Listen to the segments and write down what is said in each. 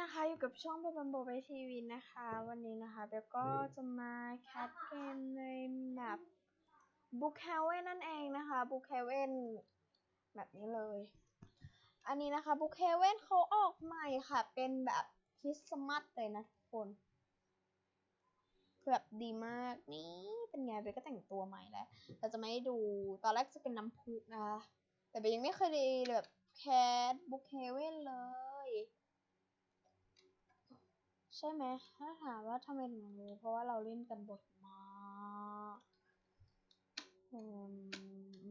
นะคะอยู่กับช่องเบบัมโบไปทีวีนะคะ วันนี้นะคะเบลก็จะมาแคสเกมในแบบบุ๊กเฮเว่นนั่นเองนะคะบุ๊กเฮเว่นแบบนี้เลย อันนี้นะคะบุ๊กเฮเว่นเขาออกใหม่ค่ะ เป็นแบบคริสต์มาสเลยนะทุกคนคือแบบดีมากนี่เป็นไงเบลก็แต่งตัวใหม่แล้วเราจะไม่ให้ดูตอนแรกจะเป็นน้ำพุนะคะแต่เบลยังไม่เคยได้แบบแคสบุ๊กเฮเว่นเลย ใช่ไหมถ้าถามว่าทำไมถึงรู้เพราะว่าเราเล่นกันบ่อยมากอืม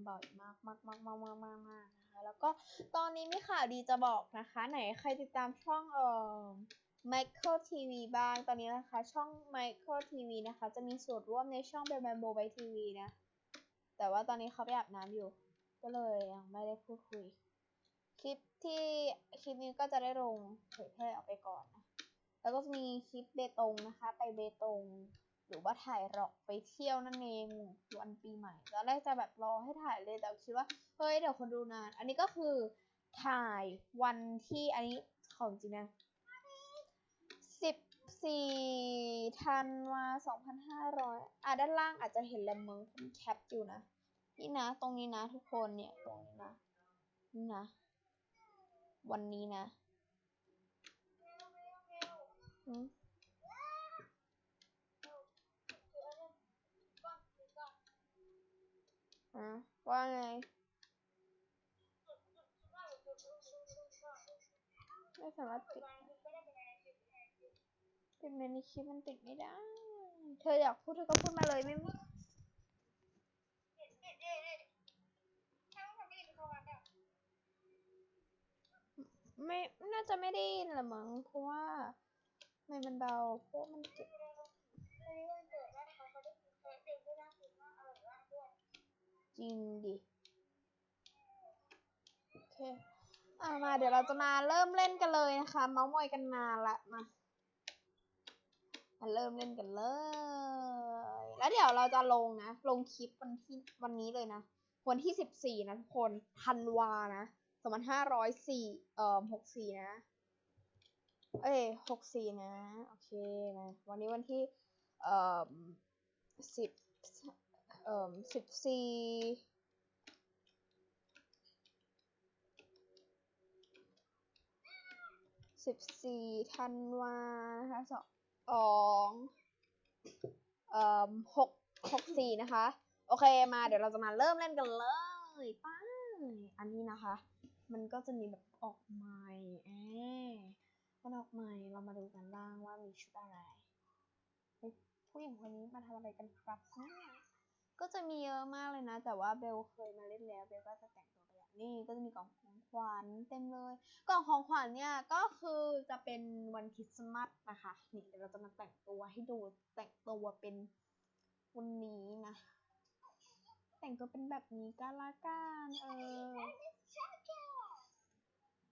บ่อยมากมากมากมากมากมากมากนะคะ แล้วก็ตอนนี้มีข่าวดีจะบอกนะคะ ไหนใครติดตามช่องเอ่อ Michael TV บ้างตอนนี้นะคะ ช่อง Michael TV นะคะ จะมีส่วนร่วมในช่อง b บ b a m b o by TV นะ แต่ว่าตอนนี้เขาไปอาบน้ำอยู่ ก็เลยยังไม่ได้พูดคุย คลิปที่คลิปนี้ก็จะได้ลงเผยแพร่ออกไปก่อนนะ แล้วก็จะมีคลิปเบตงนะคะ ไปเบตง หรือว่าถ่ายรอกไปเที่ยวนั่นเองวันปีใหม่ตอนแรกจะแบบรอให้ถ่ายเลยแต่คิดว่าเฮ้ยเดี๋ยวคนดูนาน อันนี้ก็คือถ่ายวันที่อันนี้ของจริงนะสิบสี่ธันวาสองพันห้าร้อยอะด้านล่างอาจจะเห็นลมเมงผมแคปอยู่นะ นี่นะ ตรงนี้นะทุกคนเนี่ย ตรงนี้นะ นี่นะ วันนี้นะ อะว่าไง ไม่สามารถปิดปิดเมนูคลิปมันปิดไม่ได้ เธออยากพูดเธอก็พูดมาเลยไม่มีไม่ น่าจะไม่ได้ยินละมั้งเพราะว่า ไม่มันเบาเพราะว่ามันติดจริงดิโอเคอ่ามาเดี๋ยวเราจะมาเริ่มเล่นกันเลยนะคะ เมาส์มอยกันนานละมามาเริ่มเล่นกันเลย แล้วเดี๋ยวเราจะลงนะ ลงคลิปวันที่วันนี้เลยนะ วันที่สิบสี่นะทุกคนธันวานะสองพันห้าร้อยสี่เอ่อหกสี่นะ เอ้ยหกสี่นะ โอเคนะวันนี้วันที่ เอ่อสิบเอ่อสิบสี่สิบสี่ธันวานะคะสองสองเอ่อหกหกสี่นะคะ โอเคมาเดี๋ยวเราจะมาเริ่มเล่นกันเลยไป้าอันนี้นะคะ มันก็จะมีแบบออกใหม่แอ มันออกใหม่เรามาดูกันบ้างว่ามีชุดอะไรเฮ้ยผู้หญิงคนนี้มาทำอะไรกันครับเนี่ยก็จะมีเยอะมากเลยนะ แต่ว่าเบลเคยมาเล่นแล้วเบลก็จะแต่งตัวไปแบบนี้ก็จะมีกล่องของขวัญเต็มเลย กล่องของขวัญเนี่ยก็คือจะเป็นวันคริสต์มาสนะคะนี่เดี๋ยวเราจะมาแต่งตัวให้ดูแต่งตัวเป็นวันนี้นะ แต่งตัวเป็นแบบนี้ก็ละกันเออ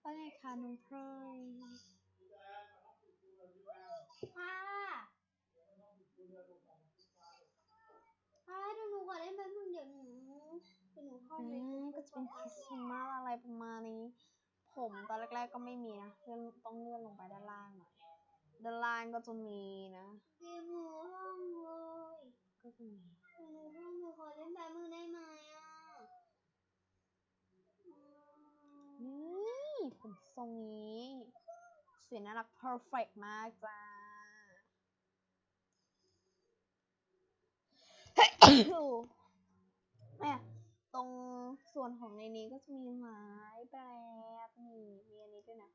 ว่าไงคะน้องพลอย ค่ะค่ะเดี๋ยวหนูขอเล่นแป๊บนึงเดี๋ยวหนูเดี๋ยวหนูเข้าอืไปมก็จะเป็นคริสต์มาสอะไรประมาณนี้ ผมตอนแรกๆก็ไม่มีนะเลื่อนต้องเลื่อนลงไปด้านล่างหน่อยด้านล่างก็จะมีนะเดี๋ยวหนูห้องเลยก็จะมีเดี๋ยวหนูห้องหนูขอเล่นแป๊บนึงได้ไหมอะอืมนี่ผมทรงนี้สวยน่ารัก perfect มากจ้า แม่ตรงส่วนของในนี้ก็จะมีไม้แบบนี่มีอันนี้ด้วยนะ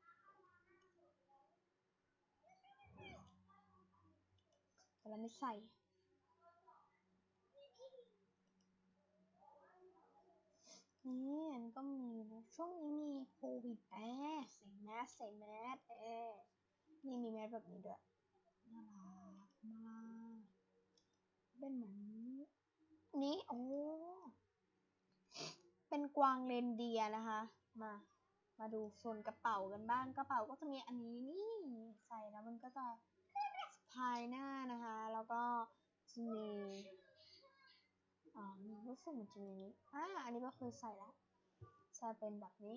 แต่เราไม่ใส่นี่อันก็มีนะช่วงนี้มีโควิดแอบใส่แมสใส่แมสเออนี่มีแมสแบบนี้ด้วยน่ารักมากเป็นเหมือน นี้โอ้เป็นกวางเรนเดียนะคะ มา มาดูส่วนกระเป๋ากันบ้างกระเป๋าก็จะมีอันนี้นี่ใส่แล้วมันก็จะภายหน้านะคะ แล้วก็จะมีอ่ารู้สึกเหมือนจะมีนี้อ่าอันนี้ก็เคยใส่แล้วใส่เป็นแบบนี้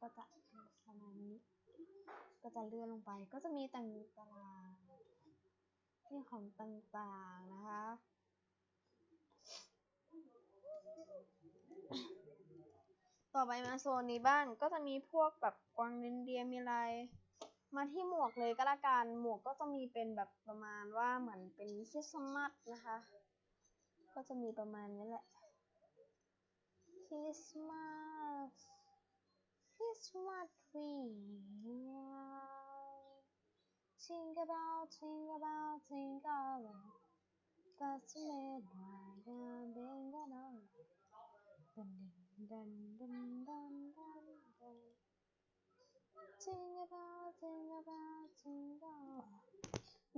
ก็จะประมาณนี้ ก็จะเลื่อนลงไป ก็จะมีต่างตารางนี่ของต่างๆนะคะ ต่อไปมาโซนนี้บ้างก็จะมีพวกแบบกวางเรนเดียมีอะไร มาที่หมวกเลยก็แล้วกันหมวกก็จะมีเป็นแบบประมาณว่าเหมือนเป็นคริสต์มาสนะคะ ก็จะมีประมาณนี้แหละคริสต์มาสคริสต์มาสทรี Jingle bell, jingle bell, jingle all. That's made dun dun dun dun dun jingle bell jingle bell jingle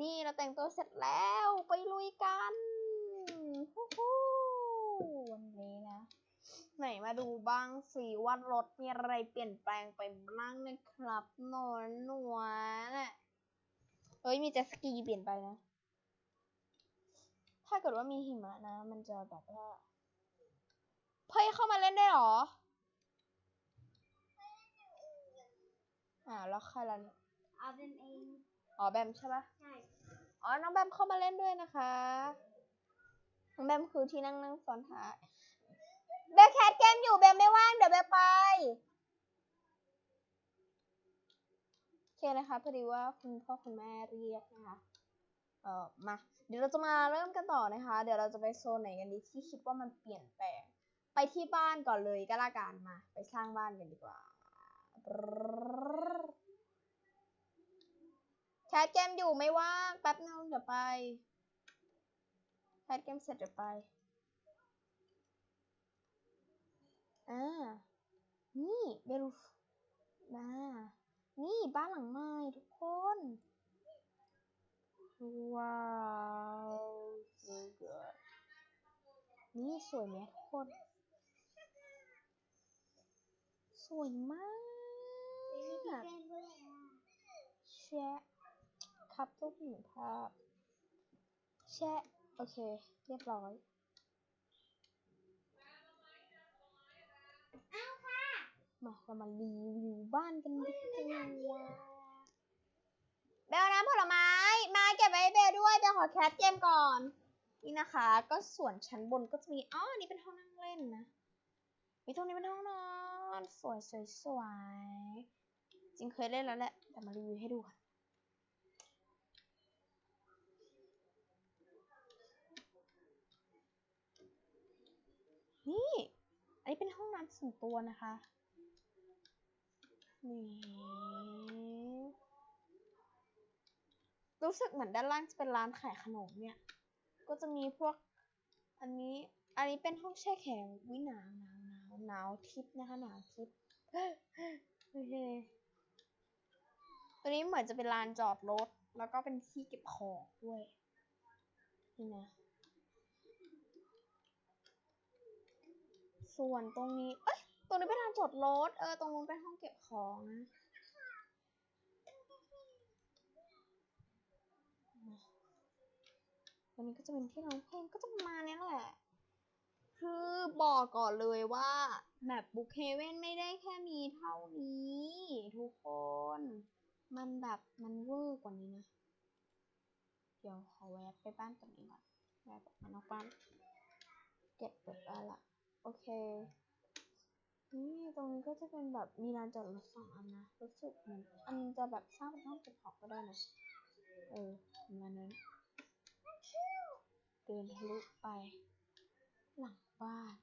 นี่เราแต่งตัวเสร็จแล้วไปลุยกันฮู้ฮู้วันนี้นะ ไหนมาดูบ้างสิว่ารถมีอะไรเปลี่ยนแปลงไปบ้างนะครับหนอนหนวนะเฮ้ยมีเจสกีเปลี่ยนไปนะ ถ้าเกิดว่ามีหิมะนะ มันจะแบบว่า เพ่ยเข้ามาเล่นได้เหรออ่าแล้วใครล่ะเนี่ยเอาเป็นเองอ๋อแบมใช่ปะใช่อ๋อน้องแบมเข้ามาเล่นด้วยนะคะน้องแบมคือที่นั่งนั่งซ้อนท้ายเบลแคทเกมอยู่เบลไม่ว่างเดี๋ยวเบลไปโอเคนะคะพอดีว่าคุณพ่อคุณแม่เรียกนะคะเออมา เดี๋ยวเราจะมาเริ่มกันต่อนะคะ เดี๋ยวเราจะไปโซนไหนกันดีที่คิดว่ามันเปลี่ยนแปลง ไปที่บ้านก่อนเลยก็แล้วกันมา ไปสร้างบ้านกันดีกว่าแคทเกมอยู่ไม่ว่างแป๊บนึงเดี๋ยวไปแคทเกมเสร็จเดี๋ยวไปอ่านี่เบลูมานี่บ้านหลังใหม่ทุกคนว้าว so good นี่สวยไหมทุกคน สวยมากแชะครับรูปหนึ่งภาพ แชะ โอเค เรียบร้อยเอาค่ะมาเรามารีวิวบ้านกันดีกว่าเบลน้ำผลไม้ มาเก็บไว้เบลด้วยเบลขอแคสเกมก่อน นี่นะคะ ก็ส่วนชั้นบนก็จะมี อ๋ออันนี้เป็นห้องนั่งเล่นนะมีตรงนี้เป็นห้องนอน สวยสวยสวยจริงเคยเล่นแล้วแหละ แต่มารีวิวให้ดูค่ะ นี่ อันนี้เป็นห้องน้ำส่วนตัวนะคะ นี่รู้สึกเหมือนด้านล่างจะเป็นร้านขายขนมเนี่ย ก็จะมีพวกอันนี้ อันนี้เป็นห้องแช่แข็งวิหนาวหนาว หนาวทิพนะคะหนาวทิพโอเคตัวนี้เหมือนจะเป็นลานจอดรถ แล้วก็เป็นที่เก็บของด้วยนี่นะส่วนตรงนี้ เอ้ย ตรงนี้เป็นลานจอดรถ เออ ตรงนู้นเป็นห้องเก็บของนะวันนี้ก็จะเป็นที่ร้องเพลงก็จะประมาณนี้แหละ คือบอกก่อนเลยว่าแมปบุคเฮเว่นไม่ได้แค่มีเท่านี้ ทุกคน มันแบบมันเวอร์กว่านี้นะ เดี๋ยวขอแวะไปบ้านตัวนี้ก่อนแวะมานอกบ้านเก็บเปิดบ้านละโอเค นี่ตรงนี้ก็จะเป็นแบบมีลานจอดรถสองอันนะรู้สึกเหมือนอันจะแบบสร้างเป็นห้องเก็บของก็ได้นะเออประมาณนั้นเดินทะลุไปหลัง บ้าน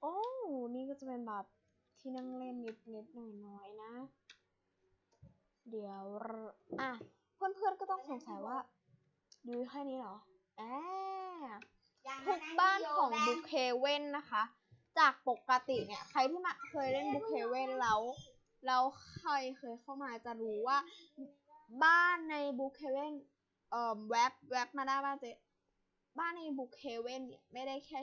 โอ้นี่ก็จะเป็นแบบที่นั่งเล่นนิดๆหน่อยๆนะ เดี๋ยวเราอะ เพื่อนๆก็ต้องสงสัยว่าดูแค่นี้เหรอแอบทุกบ้านของบุคเฮเว่นนะคะ จากปกติเนี่ย ใครที่มาเคยเล่นบุคเฮเว่นแล้ว แล้วใครเคยเข้ามาจะรู้ว่า บ้านในบุคเฮเว่น เอ่อแวบแวบมาได้บ้านเจ๊บ้านในบุคเฮเว่นเนี่ยไม่ได้แค่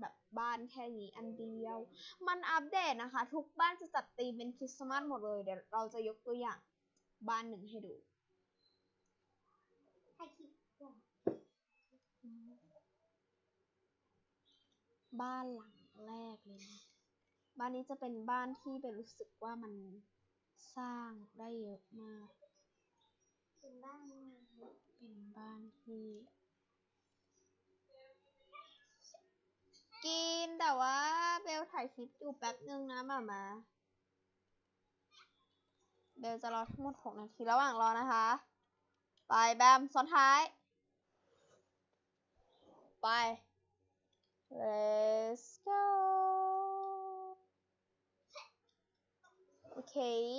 แบบบ้านแค่นี้อันเดียว มันอัปเดตนะคะ ทุกบ้านจะจัดธีมเป็นคริสต์มาสหมดเลย เดี๋ยวเราจะยกตัวอย่างบ้านหนึ่งให้ดูบ้านหลังแรกเลยนะ บ้านนี้จะเป็นบ้านที่เป็นรู้สึกว่ามันสร้างได้เยอะมาก เป็นบ้าน เป็นบ้านที่ กินแต่ว่าเบลถ่ายคลิปอยู่แป๊บนึงนะมามาเบลจะรอทั้งหมดหกนาทีระหว่างรอนะคะ ไปแบมซ้อนท้าย ไป let's go โอเค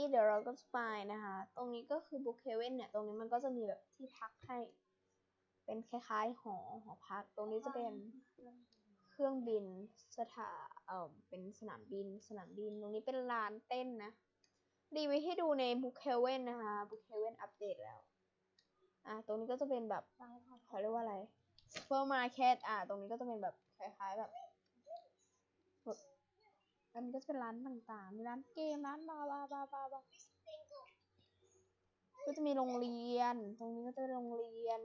เดี๋ยวเราก็จะไปนะคะ ตรงนี้ก็คือบุคเคเว่นเนี่ย ตรงนี้มันก็จะมีแบบที่พักให้ เป็นคล้ายๆหอหอพัก ตรงนี้จะเป็นเครื่องบินสถาเอ่อเป็นสนามบิน สนามบิน ตรงนี้เป็นลานเต้นนะ รีวิวให้ดูในบุคเคเว่นนะคะบุคเคเว่นอัปเดตแล้ว อะ ตรงนี้ก็จะเป็นแบบเขาเรียกว่าอะไรซูเปอร์มาร์เก็ตอะ ตรงนี้ก็จะเป็นแบบคล้ายๆแบบ อันนี้ก็จะเป็นร้านต่างๆ มีร้านเกม ร้านบาบาบาบาบาก็จะมีโรงเรียน ตรงนี้ก็จะเป็นโรงเรียน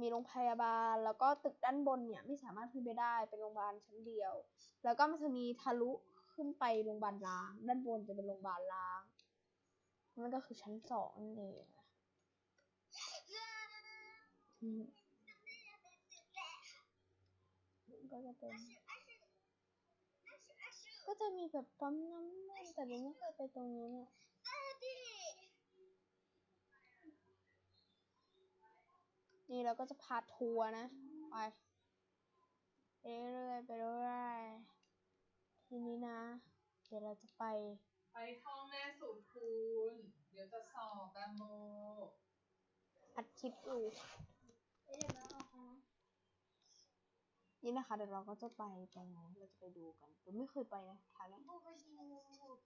มีโรงพยาบาล แล้วก็ตึกด้านบนเนี่ยไม่สามารถขึ้นไปได้ เป็นโรงพยาบาลชั้นเดียว แล้วก็มันจะมีทะลุขึ้นไปโรงพยาบาลล้าง ด้านบนจะเป็นโรงพยาบาลล้างนั่นก็คือชั้นสองนั่นเองก็จะเป็น ก็จะมีแบบปั๊มน้ำมันแต่เราไม่เคยไปตรงนี้เนี่ยนี่เราก็จะพาทัวร์นะ ไปเรื่อยๆไปเรื่อยๆทีนี้นะ เดี๋ยวเราจะไป ไปท่องแม่สูตรคูณ เดี๋ยวจะสอบแบมโบอัดคลิปอยู่ เดี๋ยวเราออกมา นี่นะคะเดี๋ยวเราก็จะไปตรงนั้นเราจะไปดูกันเราไม่เคยไปนะทางนี้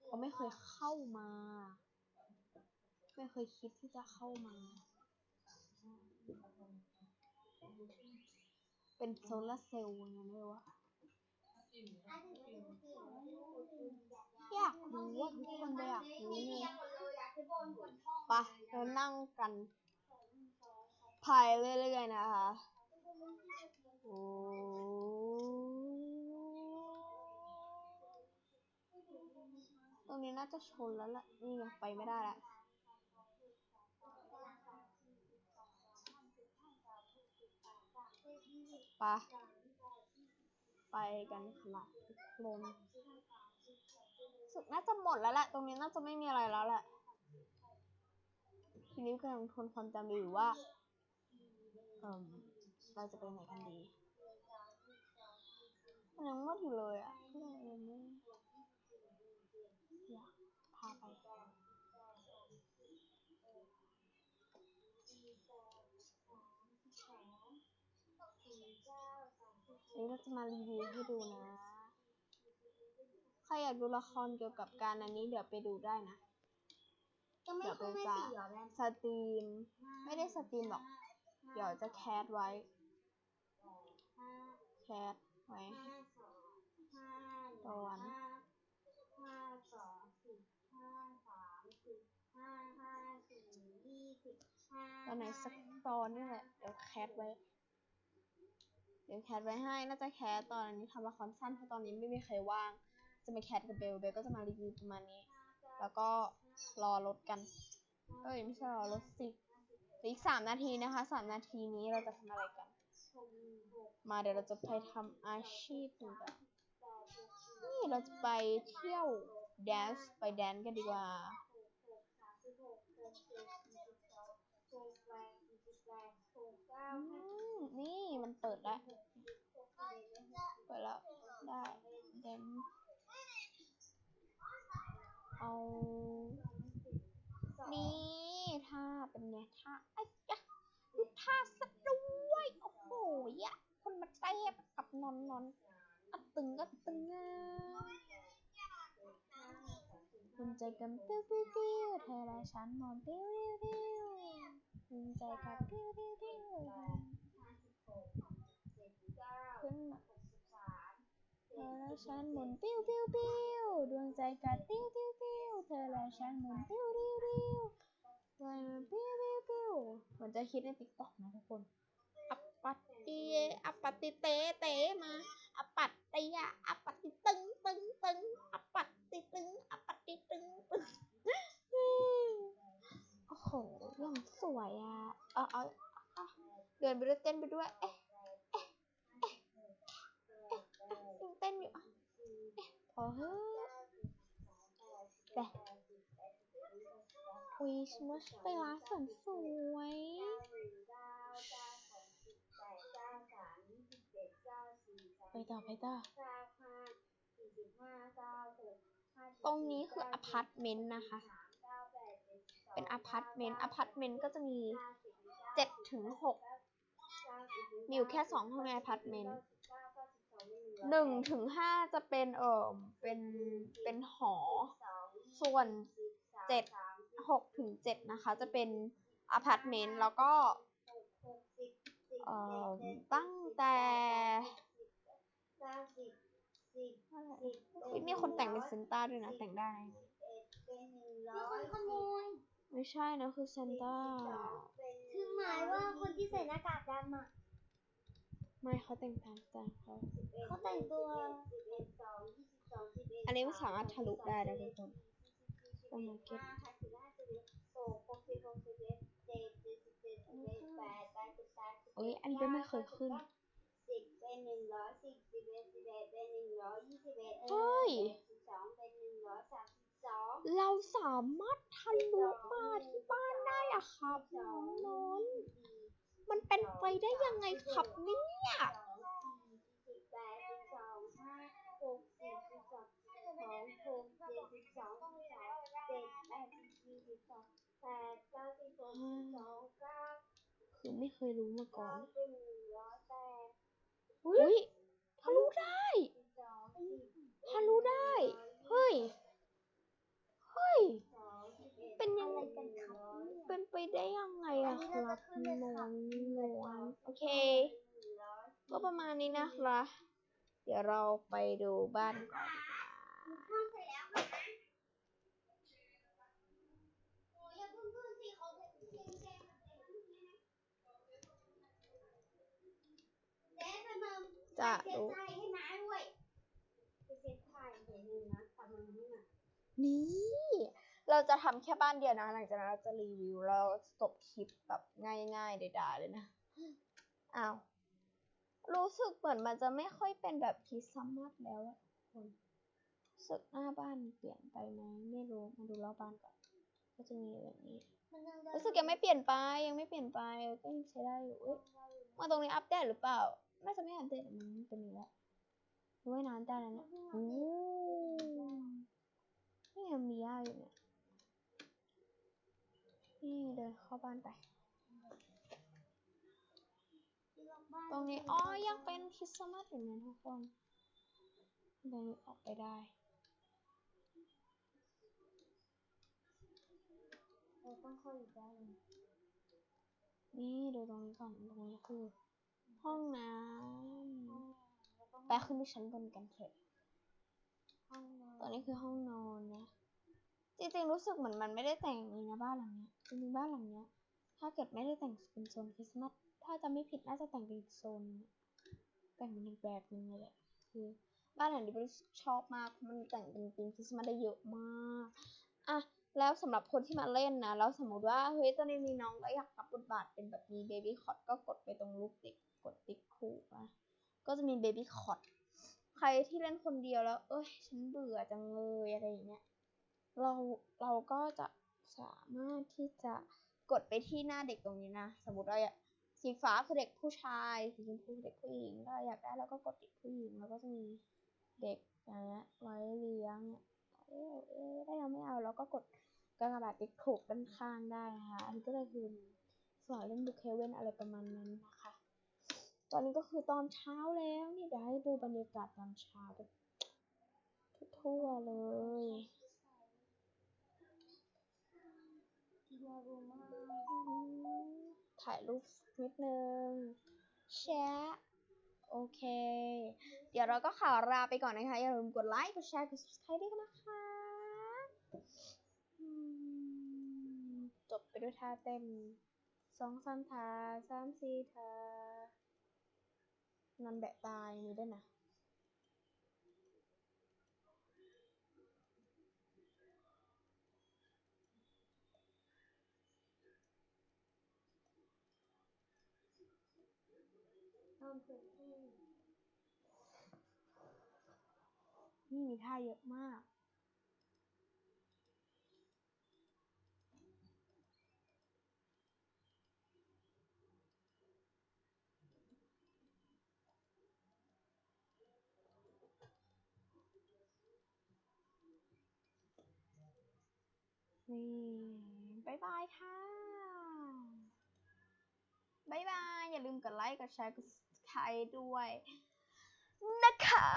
เราไม่เคยเข้ามา ไม่เคยคิดที่จะเข้ามา เป็นโซลาร์เซลล์ยังไงไม่รู้อะอยวกับที่เราอยากรู้ว่าทุกคนจะอยากรู้นี่ไงเรียนหมดเลยอยาไปเรานั่งกันพายเรื่อยๆนะคะ โอ้ตรงนี้น่าจะชนแล้วล่ะ นี่ยังไปไม่ได้ละไปไปกันค่ะทุกคนสุดน่าจะหมดแล้วแหละ ตรงนี้น่าจะไม่มีอะไรแล้วแหละ ทีนี้กำลังทนความจำอยู่ว่า เอ่มเราจะไปไหนกันดี มันยังมืดอยู่เลยอะก็เลยยังไม่อยากพาไปนี่เราจะมารีวิวให้ดูนะ ใครอยากดูละครเกี่ยวกับการอันนี้เดี๋ยวไปดูได้นะ ก็ไม่เดี๋ยวขึ้นไปไม่จะสี่หรอแม่สตรีม ไม่ได้สตรีมหรอก เดี๋ยวจะแคสไว้ห้าแคสไว้ห้าสองห้าตอนห้าห้าสองสิบห้าสามสิบห้าห้าสี่ยี่สิบห้าตอนไหนสักตอนนี่แหละ เดี๋ยวแคสไว้ เดี๋ยวแคสไว้ให้ น่าจะแคสตอนนี้ทำละครสั้นเพราะตอนนี้ไม่มีใครว่าง จะมาแคสกับเบล เบลก็จะมารีวิวประมาณนี้ แล้วก็รอรถกัน เอ้ยไม่ใช่รอรถสิเหลืออีกสามนาทีนะคะสามนาทีนี้เราจะทำอะไรกัน มาเดี๋ยวเราจะไปทำอาชีพกัน เราจะไปเที่ยวแดนซ์ไปแดนซ์กันดีกว่าอืมนี่มันเปิดแล้ว เปิดแล้ว ได้เดนเอานี่ท่าเป็นไงท่าไอ้ยะดูท่าสะด้วย โอ้โหยะ คนมาเต้นกับนอนนอน อะตึงก็ตึงอะคุณใจกันปิ้วปิ้วปิ้วเธอและฉันนอนปิ้วปิ้วปิ้วคุณใจกันปิ้วปิ้วปิ้วขึ้นมาเธอและฉันหมุนปิ้วปิ้วปิ้วดวงใจกันปิ้วปิ้วปิ้วเธอและฉันหมุนปิ้วปิ้วปิ้วใจมันปิ้วปิ้วปิ้วเหมือนจะคิดในติ๊กต็อกนะทุกคน อัปปัตติเยอัปปัตติเตเตมา อัปปัต ติอะอปติตึงตึงตึงอปติตึงอปติตึงตึงโอ้โหยังสวยอะ เออเออเดินไปด้วยเต้นไปด้วย เอ๊ะ เอ๊ะ เอ๊ะ เอ๊ะยังเต้นอยู่อะพอเฮ้ยแต่อุ้ยฉันว่ไปร้านสวย ต่อไปต่อ ตรงนี้คืออพาร์ตเมนต์นะคะ เป็นอพาร์ตเมนต์ อพาร์ตเมนต์ก็จะมีเจ็ดถึงหกมีอยู่แค่สองห้องในอพาร์ตเมนต์หนึ่งถึงห้าจะเป็นเอ่อเป็น เป็นหอ ส่วนเจ็ดหกถึงเจ็ดนะคะ จะเป็นอพาร์ตเมนต์ แล้วก็ เอ่อตั้งแต่อุ๊ยมีคนแต่งเป็นเซนต้าด้วยนะ แต่งได้มีคนขโมยไม่ใช่นะคือเซนต้าคือหมายว่าคนที่ใส่หน้ากากดำอะไม่เขาแต่งตามสไตล์เขาเขาแต่งตัว อันนี้มันสามารถทะลุได้นะทุกคนต้องมาเก็บเอ้ยอันนี้ไม่เคยขึ้นสิ บเป็นหนึ่งร้อยสิบสิบเอ็ดสิบเอ็ดเป็นหนึ่งร้อยยี่สิบเอ็ดเฮ้ย สิบสองเป็นหนึ่งร้อยสามสิบสอง เราสามารถทะลุมาที่บ้านได้อะครับน้องนนท์มันเป็นไปได้ยังไงครับเนี่ยสองสี่สิบแปดสิบสองห้าหกสิบสิบสองสองหกเจ็ดสิบสองสิบสองเจ็ดแปดสิบสี่สิบสองแปดเก้าสิบหกสิบสองเก้าคือไม่เคยรู้มาก่อเก้านเป็นหนึ่งร้อยแปด อุ้ยทะลุได้สิบสองสิบทะลุได้ เฮ้ย เฮ้ยสองสิบเอ็ดเป็นยังอะไรไงกันครับเนี่ยเป็นไปได้ยังไงอะครับน้องนวลโอเค ก็ประมาณนี้นะคะ เดี๋ยวเราไปดูบ้านก่อนดีกว่า ข้าวเสร็จแล้วค่ะโอ้ยอย่าเพิ่งขึ้นสิเขาจะเซ็งเซ็งเจ๊ไปมา จะเซ็นรู้ใจให้น้าด้วยไปเซ็นไข่เห็นหนึ่งนะทำมันนี่นะนี่ เราจะทำแค่บ้านเดียวนะ หลังจากนั้นเราจะรีวิวแล้วจบคลิปแบบง่ายๆเด่าๆเลยนะ อ้าว รู้สึกเหมือนมันจะไม่ค่อยเป็นแบบคริสต์มาสแล้วทุกคนสึกหน้าบ้านเปลี่ยนไปไหมไม่รู้ มาดูรอบบ้านก่อน ก็จะมีแบบนี้รู้สึกยังไม่เปลี่ยนไปยังไม่เปลี่ยนไปก็ยังใช้ได้อยู่เอ้ยมาตรงนี้อัปเดตหรือเปล่า น่าจะไม่อัปเดตมันเป็นอย่างนี้แหละว่ายน้ำได้แล้วเนี่ยโอ้นี่ยังมีย่าอยู่เนี่ย นี่เดินเข้าบ้านไป ตรงนี้อ๋อยังเป็นคริสต์มาสอยู่นะทุกคนเดินออกไปได้เราต้องเข้าอีกได้านนี่ดูตรงนี้ก่อนตรงนี้คือ ห้องน้ำไปขึ้นไปชั้นบนกันเถอะห้องนอนตอนนี้คือห้องนอนนะ จริงๆรู้สึกเหมือนมันไม่ได้แต่งเลยนะบ้านหลังเนี้ยจริงๆบ้านหลังเนี้ยถ้าเกิดไม่ได้แต่งเป็นโซนคริสต์มาสถ้าจะไม่ผิดน่าจะแต่งเป็นอีกโซนนึงแต่งเป็นอีกแบบนึงเลยแหละคือบ้านหลังนี้เป็นชอบมากเพราะมันแต่งเป็นธีมคริสต์มาสได้เยอะมากอะ แล้วสำหรับคนที่มาเล่นนะ แล้วสมมติว่าเฮ้ยตอนนี้มีน้องก็อยากรับบทบาทเป็นแบบมีเบบี้คอ t ก็กดไปตรงรูปติ๊กกดติ๊กคู่นะก็จะมีเบบี้คอ t ใครที่เล่นคนเดียวแล้ว เอ้ย ฉันเบื่อจังเลยอะไรอย่างเงี้ยเราเราก็จะสามารถที่จะกดไปที่หน้าเด็กตรงนี้นะ สมมติว่าอยากสีฟ้าคือเด็กผู้ชายสีชมพูเด็กผู้หญิงถ้าอยากได้แล้วก็กดเด็กผู้หญิงแล้วก็จะมีเด็กอย่างเงี้ยไว้เลี้ยงเนี่ย เอ๊เอ๊ะได้ยังไม่เอาแล้วก็กดกากบาทติ๊กถูกด้านข้างได้นะคะอันนี้ก็เลยคือสอนเล่นบุคเคเว่นอะไรประมาณนั้นนะคะ ตอนนี้ก็คือตอนเช้าแล้วนี่เดี๋ยวให้ดูบรรยากาศตอนเช้าแบบทั่วๆเลยถ่ายรูปนิดนึงแชะ โอเค เดี๋ยวเราก็ขอลาไปก่อนนะคะ อย่าลืมกดไลค์ กดแชร์ กด subscribe ด้วยนะคะจบไปด้วยท่าเต้นสองสามท่าสามสี่ท่านอนแบะตายมีด้วยนะ ทำเสร็จที่ นี่มีท่าเยอะมาก นี่บายบายค่ะบายบาย อย่าลืมกดไลค์ กดแชร์ กด ไทยด้วยนะคะ